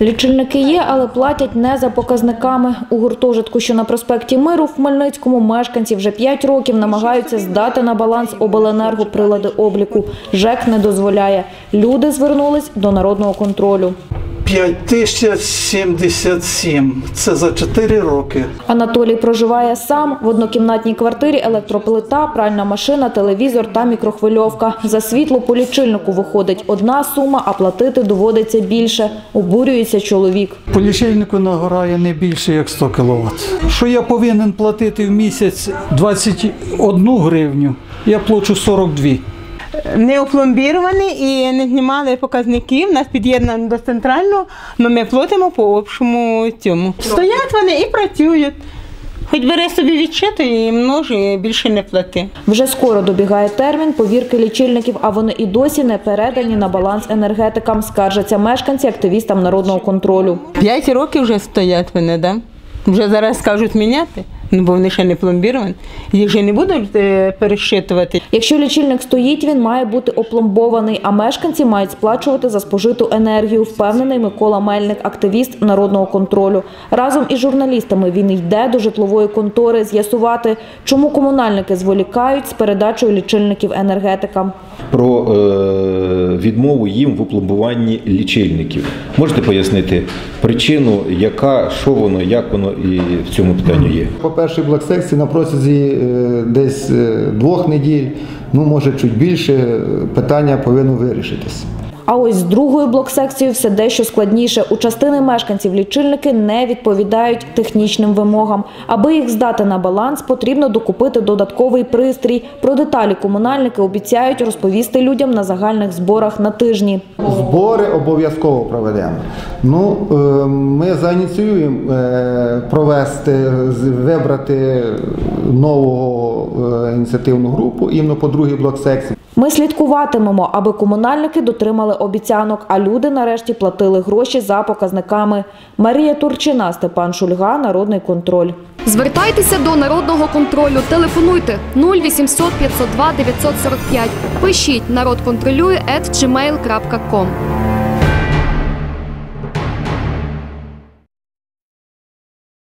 Лічильники є, але платять не за показниками. У гуртожитку, що на проспекті Миру в Хмельницькому, мешканці вже 5 років намагаються здати на баланс обленерго прилади обліку. ЖЕК не дозволяє. Люди звернулись до народного контролю. 5077. Це за 4 роки. Анатолій проживає сам в однокімнатній квартирі. Електроплита, пральна машина, телевізор та мікрохвильовка. За світло по лічильнику виходить одна сума, а платити доводиться більше. Обурюється чоловік. По лічильнику нагорає не більше як 100 кВт. Що я повинен платити в місяць 21 гривню, я плачу 42. Не опломбіровані і не знімали показників. Нас під'єднано до центрального, але ми платимо по общому цьому. Стоять вони і працюють. Хоч бери собі відчити і множи, більше не плати. Вже скоро добігає термін повірки лічильників, а вони і досі не передані на баланс енергетикам. Скаржаться мешканці активістам народного контролю. П'ять років вже стоять вони, да? Вже зараз скажуть міняти, ну бо вони ще не пломбіровані. Їх же не будуть е, пересчитувати. Якщо лічильник стоїть, він має бути опломбований, а мешканці мають сплачувати за спожиту енергію, впевнений Микола Мельник, активіст народного контролю. Разом із журналістами він йде до житлової контори з'ясувати, чому комунальники зволікають з передачею лічильників енергетикам. Про е, відмову їм в опломбуванні лічильників. Можете пояснити причину, яка, що воно, як воно і в цьому питанні є? По першій блок-секції на протязі е, десь е, двох неділь, ну може чуть більше, питання повинно вирішитись. А ось з другою блок-секцією все дещо складніше. У частини мешканців лічильники не відповідають технічним вимогам. Аби їх здати на баланс, потрібно докупити додатковий пристрій. Про деталі комунальники обіцяють розповісти людям на загальних зборах на тижні. Збори обов'язково проведемо. Ну, е, ми заініціюємо е, провести, вибрати нову е, ініціативну групу іменно по другій блок-секції. Ми слідкуватимемо, аби комунальники дотримали обіцянок, а люди нарешті платили гроші за показниками. Марія Турчина, Степан Шульга, Народний контроль. Звертайтеся до народного контролю. Телефонуйте 0800 502 945. Пишіть народ контролює.